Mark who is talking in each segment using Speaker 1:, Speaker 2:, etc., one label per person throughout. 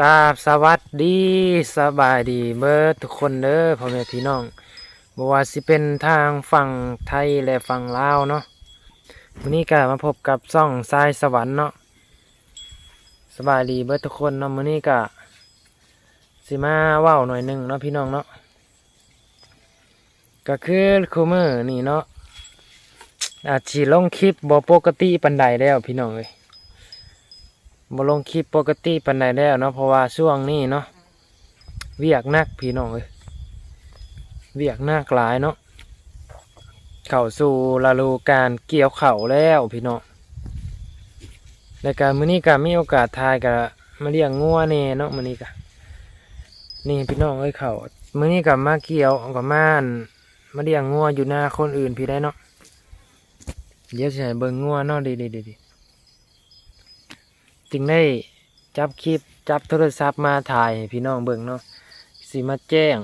Speaker 1: กราบสวัสดีสบายดีเบิดทุกคนเด้อพ่อแม่พี่น้องบ่ว่าสิเป็นทางฝั่งไทยและฝั่งลาวเนาะวันนี้ก็มาพบกับซ่องทรายสวรรค์เนาะสบายดีเบิดทุกคนเนาะมื้อนี้ก็สิมาว้าหน่อยหนึ่งเนาะพี่น้องเนาะก็คือคูมือนี่เนาะ อาจสิลงคลิปบ่ปกติปานใดแล้วพี่น้องเอ้ยบ่ลงคลิปปกติปานใดแล้วเนาะเพราะว่าช่วงนี้เนาะเวียกนักพี่น้องเอ้ยเวียกหนักลายเนาะเข้าสู่ฤดูการเกี่ยวเข้าแล้วพี่น้องในการมื้อนี้ก็มีโอกาสทายก็มาเลี้ยงงัวแน่เนาะมื้อนี้ก็นี่พี่น้องเอ้ยเข้ามื้อนี้ก็มาเกี่ยวกับมานมาเลี้ยงงัวอยู่หน้าคนอื่นพี่ได้เนาะ เดี๋ยวสิให้เบิ่งงัวเนาะดีๆๆจึงได้จับคลิปจับโทรศัพท์มาถ่ายพี่น้องเบิ่งเนาะสิมาแจ้ง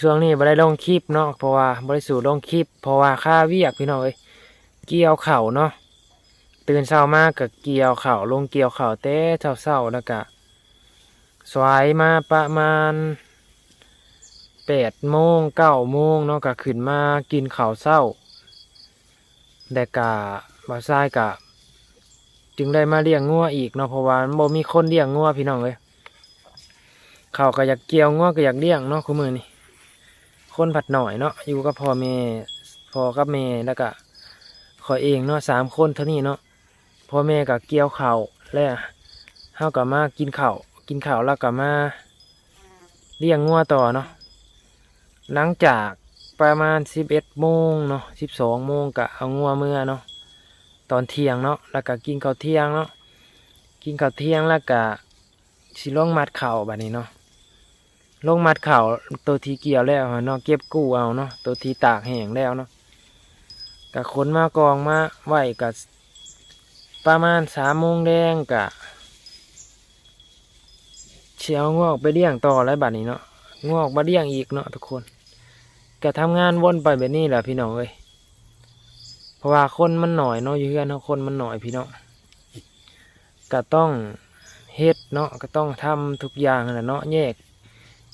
Speaker 1: ช่วงนี้บ่ได้ลงคลิปเนาะเพราะว่าบ่ได้สู่ลงคลิป เพราะว่าค่าเวียกพี่น้องเอ้ยเกี่ยวเข่าเนาะตื่นเช้ามาก็เกี่ยวเข่าลงเกี่ยวเข่าวแต่เช้าๆแล้วก็สวายมาประมาณแปดโมงเก้าโมงเนาะก็ขึ้นมากินข้าวเช้า แต่กะบ่าวทรายกะ จึงได้มาเลี้ยงงัวอีกเนาะเพราะว่ามันบ่มีคนเลี้ยงงัวพี่น้องเลยเขาก็อยากเกี่ยวงัวก็อยากเลี้ยงเนาะคู่มือนี่คนผัดหน่อยเนาะอยู่กับพ่อแม่พ่อกับแม่แล้วก็ขอยเองเนาะสามคนเท่านี้เนาะพ่อแม่ก็เกี่ยวข้าวแล้วเฮาก็มากินข้าวกินข้าวแล้วก็มาเลี้ยงงัวต่อเนาะหลังจาก ประมาณสิบเอ็ดโมงเนาะสิบสองโมงก็เอางัวเมื่อเนาะตอนเที่ยงเนาะแล้วก็กินข้าวเที่ยงเนาะกินข้าวเที่ยงแล้วก็สิลงมัดเข่าแบบนี้เนาะลงมัดเข่าตัวทีเกี่ยวแล้วเนาะเก็บกู้เอาเนาะตัวทีตากแห้งแล้วเนาะก็ขนมากองมาไหวกับประมาณสามโมงแดงกะเชียวงอกไปเลี้ยงต่อแล้วบัดนี้เนาะงอกมาเลี้ยงอีกเนาะทุกคน ก็ทำงานวนไปแบบนี้แหละพี่น้องเอ้ยเพราะว่าคนมันหน่อยเนาะอยู่เพื่อนเนาะคนมันหน่อยพี่น้องก็ต้องเฮ็ดเนาะก็ต้องทำทุกอย่างนั่นแหละเนาะแยก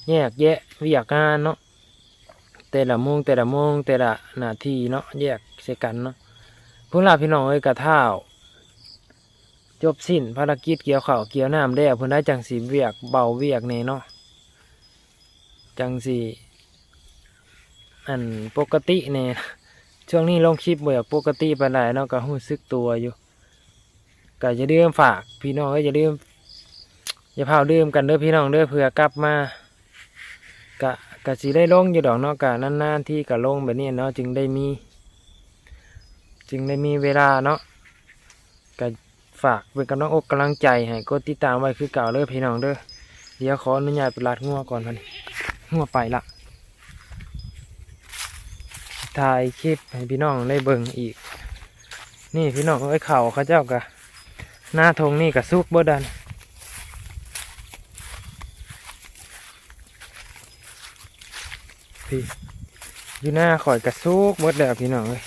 Speaker 1: แยกแยะวียกงานเนาะแต่ละโมงแต่ละโมงแต่ละนาทีเนาะแยกใส่กันเนาะพวกเราพี่น้องเอ้ยกระเท้าจบสิ้นภารกิจเกี่ยวข้าวเกี่ยวน้ำได้พิ่นได้จังสีเวียกเบาเวียกแน่เนาะจังสี อันปกติแน่ช่วงนี้ลงคลิปแบบปกติไปไหนเนาะก็รู้สึกตัวอยู่ก็จะเดื่มฝากพี่น้องก็จะเดื่มอย่าเผาดื่มกันเด้อพี่น้องเด้อเผื่อกลับมากะกะสิได้ลงอยู่ดอกเนาะกะนานๆที่กะลงแบบนี้เนาะจึงได้มี จึงได้มีเวลาเนาะกะฝากเป็นกำลังอกกำลังใจให้กดติดตามไว้คือเก่าเด้อพี่น้องเด้อเดี๋ยวขออนุญาตไปลาดงัวก่อนพันงัวไปละ ถ่ายคลิปให้พี่น้องได้เบิ่งอีก นี่พี่น้องไอ้เข่าเขาเจ้ากะหน้าทงนี่กะซุกบ่ดันพี่อยู่หน้าข่อยกะซุกหมดแล้วพี่น้องเอ้ย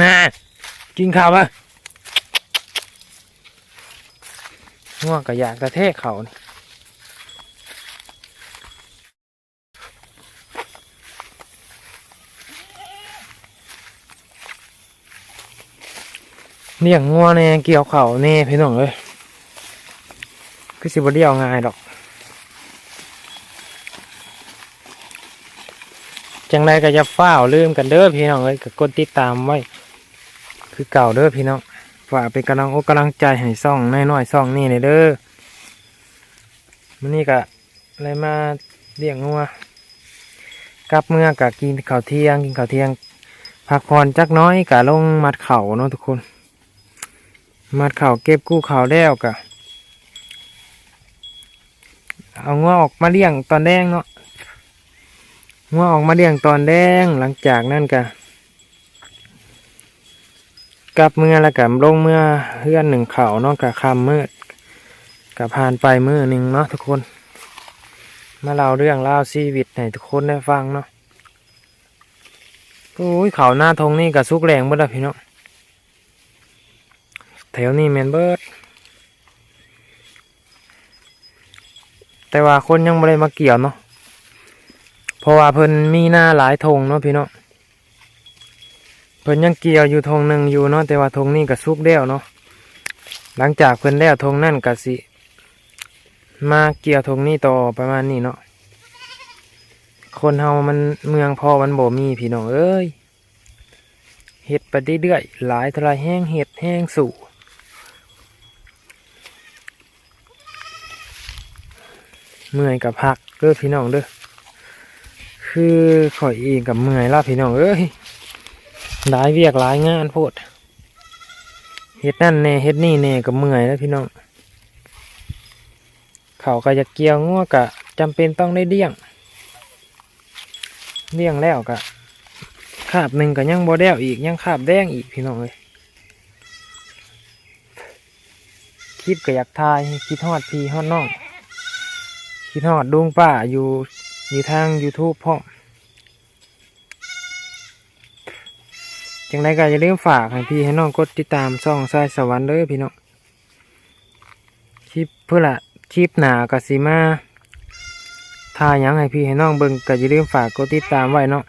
Speaker 1: น่ากินข้าวปะง่วงกะอยากกระเทกเขานี่ เลี้ยงงัวเนี่ยเกี่ยวเข่าเน่พี่น้องเอ้ยคือสิบเดียวง่ายดอก จังไรก็จะฝ้าลืมกันเด้อพี่น้องเอ้ยก็กดติดตามไว้ คือเก่าเด้อพี่น้องฝากเป็นกำลังอกกำลังใจให้ซ่องน้อยๆซ่องนี่เลยเด้อมันนี่ก็อะไรมาเลี้ยงงัวกลับเมื่อกะกินข้าวเที่ยง กินข้าวเที่ยงพักผ่อนจักน้อยกะลงมัดเข่าเนาะทุกคน มัดเข่าเก็บกู้เข่าแล้วกะเอางัวออกมาเลี้ยงตอนแดงเนาะงัวออกมาเลี้ยงตอนแดงหลังจากนั้นกะกลับเมื่อแล้วกะลงเมื่อเฮือนหนึ่งเข่าเนาะกะคำมืดกะผ่านไปมือหนึ่งเนาะทุกคนมาเล่าเรื่องเล่าชีวิตให้ทุกคนได้ฟังเนาะโอ้ยเขาหน้าทงนี่กับซุกแรงเบิดแล้วพี่เน้อง แถวนี้แมนเบิร์ดแต่ว่าคนยังไม่ได้มาเกี่ยวเนาะเพราะว่าเพิ่นมีหน้าหลายทงเนาะพี่เน้องเพิ่นยังเกี่ยวอยู่ทงหนึ่งอยู่เนาะแต่ว่าทงนี้กับซุกแล้วเนาะหลังจากเพิ่นแล้วทงนั่นก็สิมาเกี่ยวทงนี้ต่อประมาณนี้เนาะคนเฮามันเมืองพอมันบ่มีพี่น้องเอ้ยเห็ดไปเรื่อยๆหลายเทลายแห้งเห็ดแห้งสู่ เมื่อยกับพักเด้อพี่น้องเด้อคือข่อยเองกับเมื่อยล้วพี่น้องเอ้ยหลายเวียกหลายงานโพดเห็ดนั่นแน่เห็ดนี่แน่กับเมื่อยแล้วพี่น้องเขาก็จะเกี่ยวงัวกะจำเป็นต้องได้เลี้ยงเลี้ยงแล้วกะคาบหนึ่งก็ยังบ่แดวอีกยังคาบแดงอีกพี่น้องเลยคลิปก็อยากทายคิดฮอดพี่ฮอดน้อง คิดฮอดดุงป้าอยู่อยู่ทาง YouTube พ่อจังไดก็อย่าลืมฝากให้พี่ให้น้องกดติดตามช่องสายสวรรค์เด้อพี่น้องคลิปเพื่อละคลิปหนากสิมาทายยังให้พี่ให้น้องเบิ่งก็อย่าลืมฝากกดติดตามไว้เนาะ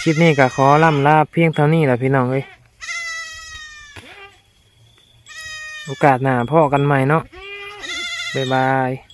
Speaker 1: คลิปนี้ก็ขอล่ำลาเพียงเท่านี้แหละพี่น้องเอ้ยโอกาสหน้าพ่อกันใหม่เนาะ บ๊ายบาย